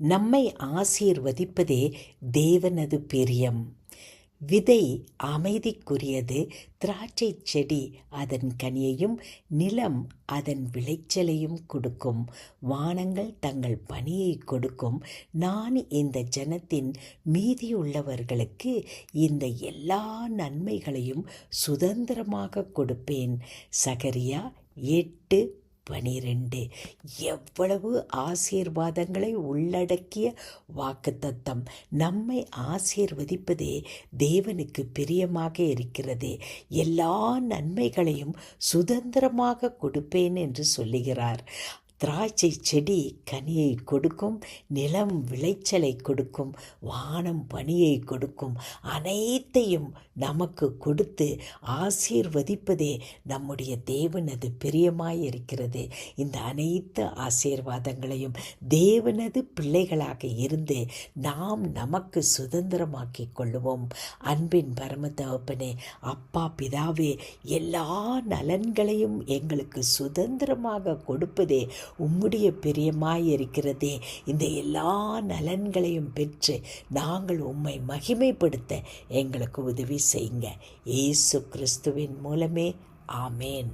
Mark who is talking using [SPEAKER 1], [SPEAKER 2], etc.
[SPEAKER 1] நம்மை ஆசீர்வதிப்பதே தேவனது பிரியம். விதை அமைதிக்குரியது திராட்சை செடி அதன் கனியையும் நிலம் அதன் விளைச்சலையும் கொடுக்கும். வானங்கள் தங்கள் பணியை கொடுக்கும். நான் இந்த ஜனத்தின் மீதியுள்ளவர்களுக்கு இந்த எல்லா நன்மைகளையும் சுதந்திரமாக கொடுப்பேன். சகரியா எட்டு பனிரெண்டு. எவ்வளவு ஆசீர்வாதங்களை உள்ளடக்கிய வாக்குத்தத்தம். நம்மை ஆசீர்வதிப்பதே தேவனுக்கு பிரியமாக இருக்கிறது. எல்லா நன்மைகளையும் சுதந்திரமாக கொடுப்பேன் என்று சொல்லுகிறார். திராட்சை செடி கனியை கொடுக்கும் நிலம் விளைச்சலை கொடுக்கும் வானம் பனியை கொடுக்கும் அனைத்தையும் நமக்கு கொடுத்து ஆசீர்வதிப்பதே நம்முடைய தேவனது பிரியமாய் இருக்கிறது இந்த அனைத்து ஆசீர்வாதங்களையும் தேவனது பிள்ளைகளாக இருந்து நாம் நமக்கு சுதந்திரமாக்கி கொள்ளுவோம். அன்பின் பரம அப்பா பிதாவே எல்லா நலன்களையும் எங்களுக்கு சுதந்திரமாக கொடுப்பதே உம்முடைய பிரியமாய் இருக்கிறதே. இந்த எல்லா நலன்களையும் பெற்று நாங்கள் உம்மை மகிமைப்படுத்த எங்களுக்கு உதவி செய்யுங்க. இயேசு கிறிஸ்துவின் மூலமே. ஆமேன்.